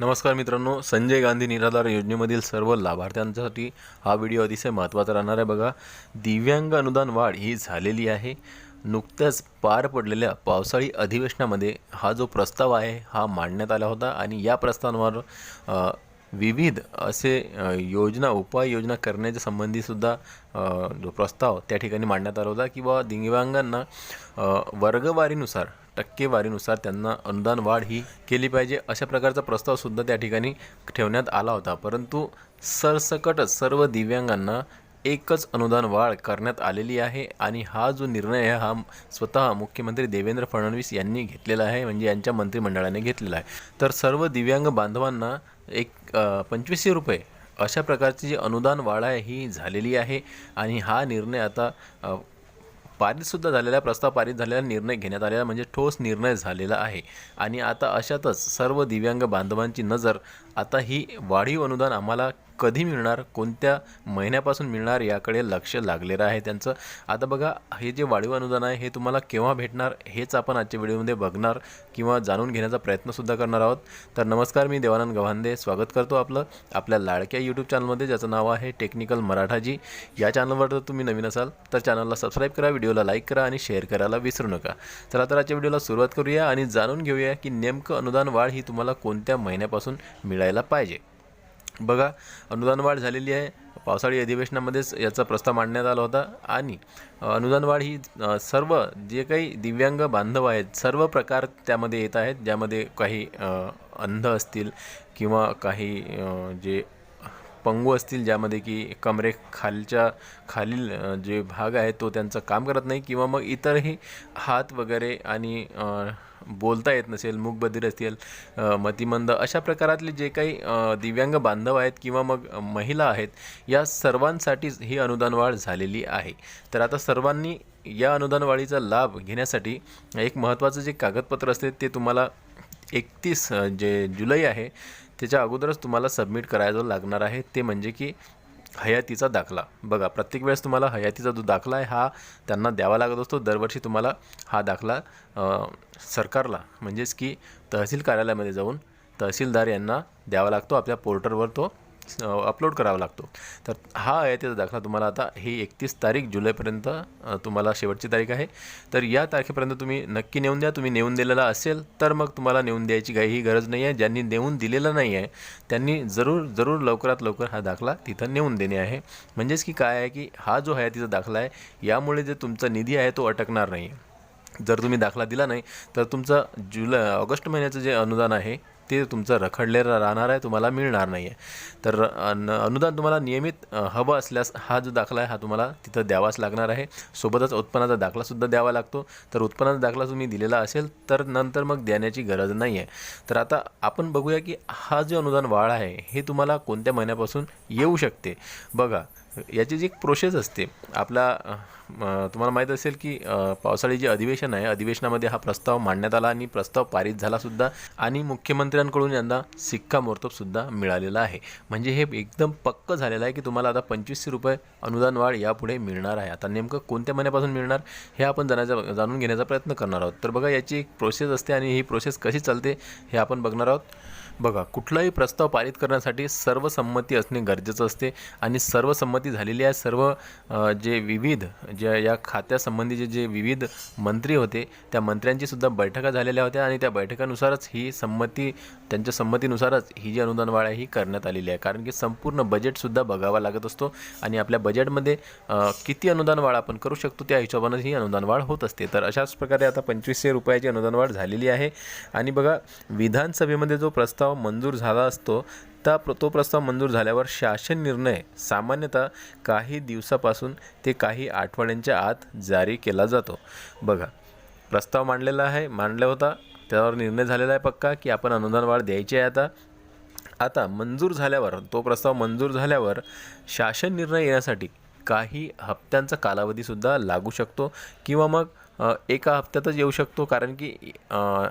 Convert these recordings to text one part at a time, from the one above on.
नमस्कार मित्रांनो संजय गांधी निराधार योजनेमधील सर्व लाभार्थ्यांसाठी हा व्हिडिओ अतिशय महत्त्वाचा राहणार आहे. बघा दिव्यांग अनुदान वाढ ही झालेली आहे. नुकत्याच पार पडलेल्या पावसाळी अधिवेशनामध्ये हा जो प्रस्ताव आहे हा मांडण्यात आला होता आणि या प्रस्तावावर विविध असे योजना उपाययोजना करण्याच्या संबंधीसुद्धा जो प्रस्ताव त्या ठिकाणी मांडण्यात आला होता किंवा दिव्यांगांना वर्गवारीनुसार टक्केवारीनुसार त्यांना अनुदान वाढ ही केली पाहिजे अशा प्रकारचा प्रस्तावसुद्धा त्या ठिकाणी ठेवण्यात आला होता. परंतु सरसकटच सर्व दिव्यांगांना एकच अनुदान वाढ करण्यात आलेली आहे आणि हा जो निर्णय आहे हा स्वतः मुख्यमंत्री देवेंद्र फडणवीस यांनी घेतलेला आहे म्हणजे यांच्या मंत्रिमंडळाने घेतलेला आहे. तर सर्व दिव्यांग बांधवांना एक पंचवीसशे रुपये अशा प्रकारची जी अनुदान वाढ आहे ही झालेली आहे आणि हा निर्णय आता पारितसुद्धा झालेला प्रस्ताव पारित झालेला निर्णय घेण्यात आलेला म्हणजे ठोस निर्णय झालेला आहे. आणि आता अशातच सर्व दिव्यांग बांधवांची नजर आता ही वाढीव अनुदान आम्हाला कधी मिळणार कोणत्या महिन्यापासून मिळणार याकडे लक्ष लागलेलं आहे त्यांचं. आता बघा हे जे वाढीव अनुदान आहे हे तुम्हाला केव्हा भेटणार हेच आपण आजच्या व्हिडिओमध्ये बघणार किंवा जाणून घेण्याचा प्रयत्नसुद्धा करणार आहोत. तर नमस्कार मी देवानंद गव्हांदे. स्वागत करतो आपलं आपल्या लाडक्या यूट्यूब चॅनलमध्ये ज्याचं नाव आहे टेक्निकल मराठाजी. या चॅनलवर जर तुम्ही नवीन असाल तर चॅनलला सबस्क्राईब करा व्हिडिओला लाईक करा आणि शेअर करायला विसरू नका. चला तर आजच्या व्हिडिओला सुरुवात करूया आणि जाणून घेऊया की नेमकं अनुदान वाढ ही तुम्हाला कोणत्या महिन्यापासून मिळायला पाहिजे. बघा अनुदान वाढ झालेली आहे. पावसाळी अधिवेशनामध्येच याचा प्रस्ताव मांडण्यात आला होता. आणि अनुदानवाढ ही सर्व जे काही दिव्यांग बांधव आहेत सर्व प्रकार त्यामध्ये येत आहेत ज्यामध्ये काही अंध असतील किंवा काही जे पंगू असतील ज्यामध्ये की कमरे खालच्या खालील जे भाग आहे तो त्यांचं काम करत नाही किंवा मग इतरही हात वगैरे आणि बोलता येत नसेल मूकबधीर असतील मतिमंद अशा प्रकारातले जे काही दिव्यांग बांधव आहेत किंवा मग महिला आहेत या सर्वांसाठीच ही अनुदानवाढ झालेली आहे. तर आता सर्वांनी या अनुदानवाढीचा लाभ घेण्यासाठी एक महत्त्वाचं जे कागदपत्र असते ते तुम्हाला एकतीस जे जुलै आहे त्याच्या अगोदरच तुम्हाला सबमिट करायचं लागणार आहे. ते म्हणजे की हयातीचा दाखला. बघा प्रत्येक वेळेस तुम्हाला हयातीचा जो दाखला आहे हा त्यांना द्यावा लागत असतो. दरवर्षी तुम्हाला हा दाखला सरकारला म्हणजेच की तहसील कार्यालयामध्ये जाऊन तहसीलदार यांना द्यावा लागतो. आपल्या पोर्टलवर तो अपलोड करावा लागतो. तर हा हयातीचा दाखला तुम्हाला आता. ही एकतीस तारीख जुलैपर्यंत तुम्हाला शेवटची तारीख आहे. तर या तारखेपर्यंत तुम्ही नक्की नेऊन द्या. तुम्ही नेऊन दिलेला असेल तर मग तुम्हाला नेऊन द्यायची काहीही गरज नाही आहे. ज्यांनी नेऊन दिलेलं नाही आहे त्यांनी जरूर जरूर लवकरात लवकर हा दाखला तिथं नेऊन देणे आहे. म्हणजेच की काय आहे की हा जो हयातीचा दाखला आहे यामुळे जे तुमचा निधी आहे तो अटकणार नाही. आहे जर तुम्ही दाखला दिला नाही तर तुमचं जुलै ऑगस्ट महिन्याचं जे अनुदान आहे ते तुमचं रखडलेलं राहणार आहे तुम्हाला मिळणार नाही आहे तर अन अनुदान तुम्हाला नियमित हवं असल्यास हा जो दाखला आहे हा तुम्हाला तिथं द्यावाच लागणार आहे. सोबतच उत्पन्नाचा दाखलासुद्धा द्यावा लागतो. तर उत्पन्नाचा दाखला तुम्ही दिलेला असेल तर नंतर मग देण्याची गरज नाही आहे तर आता आपण बघूया की हा जे अनुदान वाढ आहे हे तुम्हाला कोणत्या महिन्यापासून येऊ शकते? बघा याची जी एक प्रोसेस असते आपला तुम्हाला माहीत असेल की पावसाळी जे अधिवेशन आहे अधिवेशनामध्ये हा प्रस्ताव मांडण्यात आला आणि प्रस्ताव पारित झालासुद्धा आणि मुख्यमंत्र्यांकडून यांना सिक्कामोर्तबसुद्धा मिळालेला आहे. म्हणजे हे एकदम पक्क झालेलं आहे की तुम्हाला आता पंचवीसशे रुपये अनुदान वाढ यापुढे मिळणार आहे. आता नेमकं कोणत्या महिन्यापासून मिळणार हे आपण जाण्याचा जाणून घेण्याचा प्रयत्न करणार आहोत. तर बघा याची एक प्रोसेस असते आणि ही प्रोसेस कशी चालते हे आपण बघणार आहोत. बघा कुठलाही प्रस्ताव पारित करण्यासाठी सर्वसंमती असणे गरजेचं असते आणि सर्वसंमती झालेली आहे. सर्व जे विविध ज्या या खात्यासंबंधीचे जे विविध मंत्री होते त्या मंत्र्यांचीसुद्धा बैठका झालेल्या होत्या आणि त्या बैठकानुसारच ही संमती त्यांच्या संमतीनुसारच ही जी अनुदान वाढ आहे ही करण्यात आलेली आहे. कारण की संपूर्ण बजेटसुद्धा बघावा लागत असतो आणि आपल्या बजेटमध्ये किती अनुदान वाढ आपण करू शकतो त्या हिशोबानं ही अनुदान वाढ होत असते. तर अशाच प्रकारे आता पंचवीसशे रुपयाची अनुदान वाढ झालेली आहे. आणि बघा विधानसभेमध्ये जो प्रस्ताव मंजूर झाला असतो त्या प्र- तो प्रस्ताव मंजूर झाल्यावर शासन निर्णय सामान्यतः काही दिवसापासून ते काही आठवड्यांच्या आत जारी केला जातो. बघा प्रस्ताव मांडलेला आहे मांडला होता त्यावर निर्णय झालेला आहे पक्का की आपण अनुदान वाढ द्यायची आहे आता. आता मंजूर झाल्यावर तो प्रस्ताव मंजूर झाल्यावर शासन निर्णय येण्यासाठी काही हप्त्यांचा कालावधीसुद्धा लागू शकतो किंवा मग एका हप्त्यातच येऊ शकतो कारण की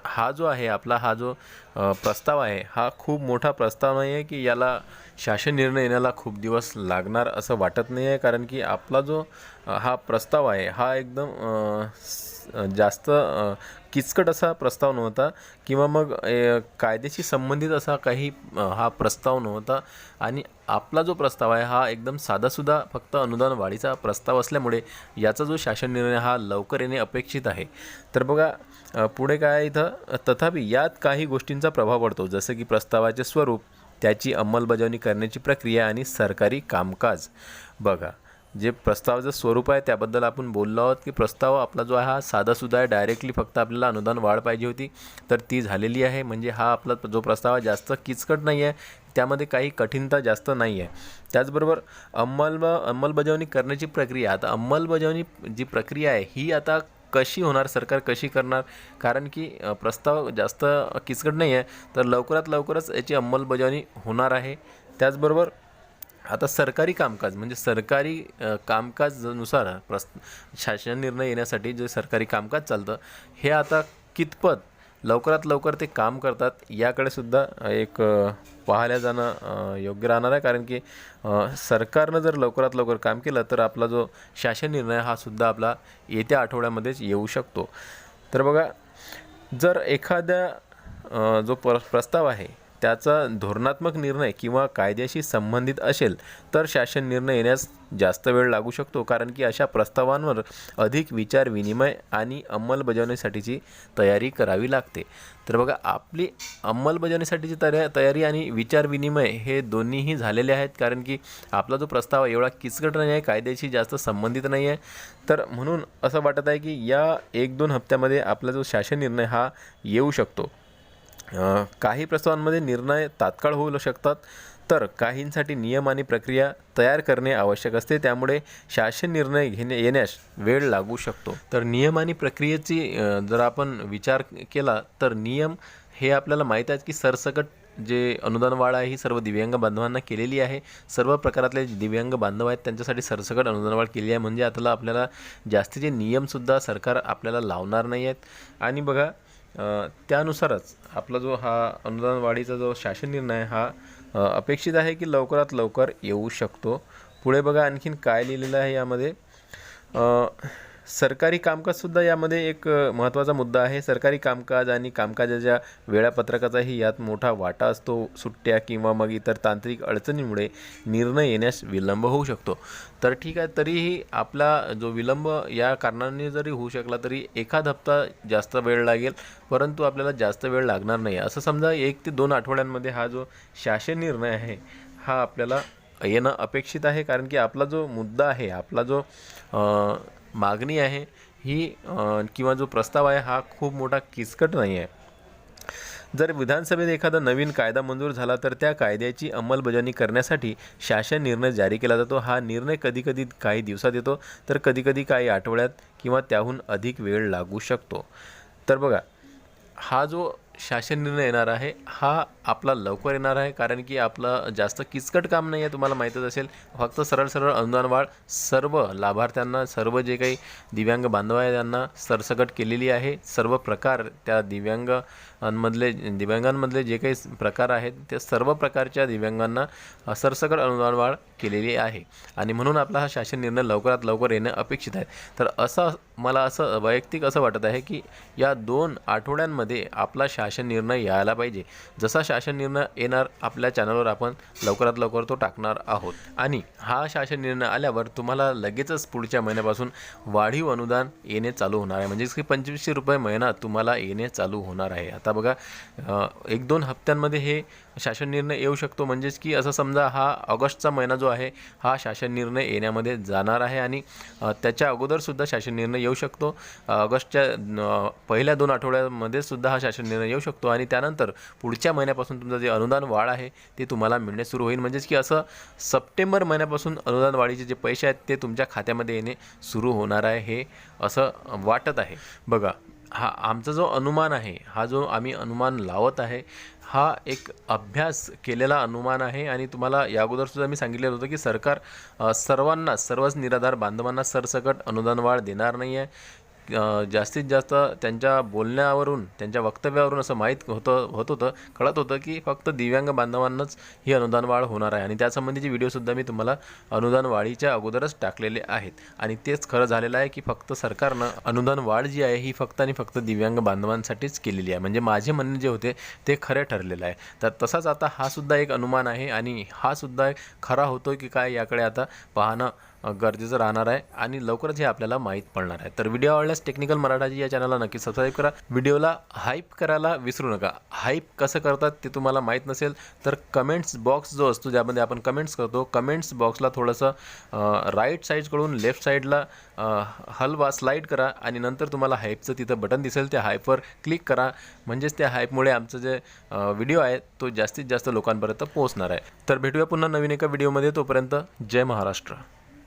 हा जो आहे आपला हा जो प्रस्ताव आहे हा खूप मोठा प्रस्ताव नाही आहे की याला शासन निर्णय येण्याला खूप दिवस लागणार असं वाटत नाही आहे कारण की आपला जो हा प्रस्ताव आहे हा एकदम जास्त किचकट असा प्रस्ताव नव्हता किंवा मग कायद्याशी संबंधित असा काही हा प्रस्ताव नव्हता. आणि आपला जो प्रस्ताव आहे हा एकदम साधासुद्धा फक्त अनुदान वाढीचा प्रस्ताव असल्यामुळे याचा जो शासन निर्णय हा लवकर येणे अपेक्षित आहे. तर बघा पुढे काय इथं? तथापि यात काही गोष्टींचा प्रभाव पडतो. जसं की प्रस्तावाचे स्वरूप त्याची अंमलबजावणी करण्याची प्रक्रिया आणि सरकारी कामकाज. बघा जे प्रस्तावाचं स्वरूप आहे त्याबद्दल आपण बोललो आहोत की प्रस्ताव आपला जो आहे हा साधासुद्धा आहे. डायरेक्टली फक्त आपल्याला अनुदान वाढ पाहिजे होती. तर ती झालेली आहे. म्हणजे हा आपला जो प्रस्ताव आहे जास्त किचकट नाही आहे. त्यामध्ये काही कठीणता जास्त नाही आहे. त्याचबरोबर अंमलब अंमलबजावणी करण्याची प्रक्रिया आता अंमलबजावणी जी प्रक्रिया आहे ही आता कशी होणार सरकार कशी करणार? कारण की प्रस्ताव जास्त किचकट नाही आहे. तर लवकरात लवकरच याची अंमलबजावणी होणार आहे. त्याचबरोबर आता सरकारी कामकाज म्हणजे सरकारी कामकाजनुसार प्रस शासन निर्णय येण्यासाठी जे सरकारी कामकाज चालतं हे आता कितपत लवकरात लवकर ते काम करतात याकडे सुद्धा एक पाहायला जाणं योग्य राहणार आहे. कारण की सरकारनं जर लवकरात लवकर काम केलं तर आपला जो शासन निर्णय हा सुद्धा आपला येत्या आठवड्यामध्येच येऊ शकतो. तर बघा जर एखाद्या जो प्र प्रस्ताव आहे त्याचा धोरणात्मक निर्णय किंवा कायद्याशी संबंधित असेल तर शासन निर्णय येण्यास जास्त वेळ लागू शकतो कारण की अशा प्रस्तावांवर अधिक विचार विनिमय आणि अंमलबजावणीसाठीची तयारी करावी लागते. तर बघा आपली अंमलबजावणीसाठीची तया तयारी आणि विचार विनिमय हे दोन्हीही झालेले आहेत कारण की आपला जो प्रस्ताव आहे एवढा किचकट नाही आहे कायद्याशी जास्त संबंधित नाही आहे. तर म्हणून असं वाटत आहे की या एक दोन हप्त्यामध्ये आपला जो शासन निर्णय हा येऊ शकतो. काही प्रस्तावांमध्ये निर्णय तात्काळ होऊ शकतात तर काहींसाठी नियम आणि प्रक्रिया तयार करणे आवश्यक असते. त्यामुळे शासन निर्णय घेणे येण्यास वेळ लागू शकतो. तर नियम आणि प्रक्रियेची जर आपण विचार केला तर नियम हे आपल्याला माहीत आहेत की सरसकट जे अनुदान वाढ आहे ही सर्व दिव्यांग बांधवांना केलेली आहे. सर्व प्रकारातले जे दिव्यांग बांधव आहेत त्यांच्यासाठी सरसकट अनुदान वाढ केली आहे. म्हणजे आता आपल्याला जास्तीचे नियमसुद्धा सरकार आपल्याला लावणार नाही आहेत. आणि बघा त्यानुसारच आपला जो हा अनुदान वाढीचा जो शासन निर्णय हा अपेक्षित आहे की लवकरात लवकर येऊ शकतो. पुढे बघा आणखीन काय लिहिलेलं आहे यामध्ये. सरकारी कामकाजसुद्धा यामध्ये एक महत्त्वाचा मुद्दा आहे. सरकारी कामकाज आणि कामकाजाच्या वेळापत्रकाचाही यात मोठा वाटा असतो सुट्ट्या किंवा मग इतर तांत्रिक अडचणीमुळे निर्णय येण्यास विलंब होऊ शकतो. तर ठीक आहे तरीही आपला जो विलंब या कारणाने जरी होऊ शकला तरी एखाद हप्ता जास्त वेळ लागेल परंतु आपल्याला जास्त वेळ लागणार नाही. असं समजा एक ते दोन आठवड्यांमध्ये हा जो शासन निर्णय आहे हा आपल्याला येणं अपेक्षित आहे कारण की आपला जो मुद्दा आहे आपला जो मागणी आहे. ही किंवा जो प्रस्ताव आहे हा खूप मोठा किचकट नाही आहे. जर विधानसभेत एखादा नवीन कायदा मंजूर झाला तर त्या कायद्याची अंमलबजावणी करण्यासाठी शासन निर्णय जारी केला जातो. हा निर्णय कधीकधी काही दिवसात येतो तर कधीकधी काही आठवड्यात किंवा त्याहून अधिक वेळ लागू शकतो. तर बघा हा जो शासन निर्णय येणार आहे. हा आपला लवकर येणार आहे कारण की आपलं जास्त किचकट काम नाही आहे तुम्हाला माहीतच असेल. फक्त सरळ सरळ अनुदान वाढ सर्व लाभार्थ्यांना सर्व जे काही दिव्यांग बांधव आहे त्यांना सरसकट केलेली आहे. सर्व प्रकार त्या दिव्यांगांमधले दिव्यांगांमधले जे काही प्रकार आहेत त्या सर्व प्रकारच्या दिव्यांगांना सरसकट अनुदान वाढ केलेली आहे. आणि म्हणून आपला हा शासन निर्णय लवकरात लवकर येणं अपेक्षित आहे. तर असं मला असं वैयक्तिक असं वाटत आहे की या दोन आठवड्यांमध्ये आपला शासन निर्णय यायला पाहिजे. जसा शासन निर्णय येणार आपल्या चॅनलवर आपण लवकरात लवकर तो टाकणार आहोत. आणि हा शासन निर्णय आल्यावर तुम्हाला लगेचच पुढच्या महिन्यापासून वाढीव अनुदान येणे चालू होणार आहे. म्हणजेच की पंचवीसशे रुपये महिना तुम्हाला येणे चालू होणार आहे. आता बघा एक दोन हप्त्यांमध्ये हे शासन निर्णय येऊ शकतो. म्हणजेच की असं समजा हा ऑगस्टचा महिना जो आहे हा शासन निर्णय येण्यामध्ये जाणार आहे आणि त्याच्या अगोदरसुद्धा शासन निर्णय येऊ शकतो. ऑगस्टच्या पहिल्या दोन आठवड्यामध्ये सुद्धा हा शासन निर्णय येऊ शकतो आणि त्यानंतर पुढच्या महिन्यापासून तुमचं जे अनुदान वाढ आहे ते तुम्हाला मिळणे सुरू होईल. म्हणजेच की असं सप्टेंबर महिन्यापासून अनुदान वाढीचे जे पैसे आहेत ते तुमच्या खात्यामध्ये येणे सुरू होणार आहे हे असं वाटत आहे. बघा हा आमचा जो अनुमान आहे हा जो आम्ही अनुमान लावत आहे हा एक अभ्यास केलेला अनुमान आहे आणि तुम्हाला या अगोदरसुद्धा मी सांगितलेलं होतं की सरकार सर्वांना सर्वच निराधार बांधवांना सरसकट अनुदान वाढ देणार नाही आहे जास्तीत जास्त त्यांच्या बोलण्यावरून त्यांच्या वक्तव्यावरून असं माहीत होतं होत होतं कळत होतं की फक्त दिव्यांग बांधवांनाच ही अनुदान वाढ होणार आहे. आणि त्यासंबंधीचे व्हिडिओसुद्धा मी तुम्हाला अनुदान वाढीच्या अगोदरच टाकलेले आहेत. आणि तेच खरं झालेलं आहे की फक्त सरकारनं अनुदान वाढ जी आहे ही फक्त आणि फक्त दिव्यांग बांधवांसाठीच केलेली आहे. म्हणजे माझे म्हणणे जे होते ते खरे ठरलेलं आहे. तर तसाच आता हा सुद्धा एक अनुमान आहे आणि हा सुद्धा एक खरा होतो की काय याकडे आता पाहणं गरजेचं राहणार आहे आणि लवकरच हे आपल्याला माहीत पडणार आहे. तर व्हिडिओ आवडल्यास टेक्निकल मराठाजी या चॅनलला नक्की सबस्क्राईब करा. व्हिडिओला हाईप करायला विसरू नका. हाईप कसं करतात ते तुम्हाला माहीत नसेल तर कमेंट्स बॉक्स जो असतो ज्यामध्ये आपण कमेंट्स करतो कमेंट्स बॉक्सला थोडंसं राईट साईडकडून लेफ्ट साईडला हलवा स्लाईड करा आणि नंतर तुम्हाला हाईपचं तिथं बटन दिसेल. त्या हाईपवर क्लिक करा. म्हणजेच त्या हाईपमुळे आमचं जे व्हिडिओ आहे तो जास्तीत जास्त लोकांपर्यंत पोहोचणार आहे. तर भेटूया पुन्हा नवीन एका व्हिडिओमध्ये तोपर्यंत जय महाराष्ट्र.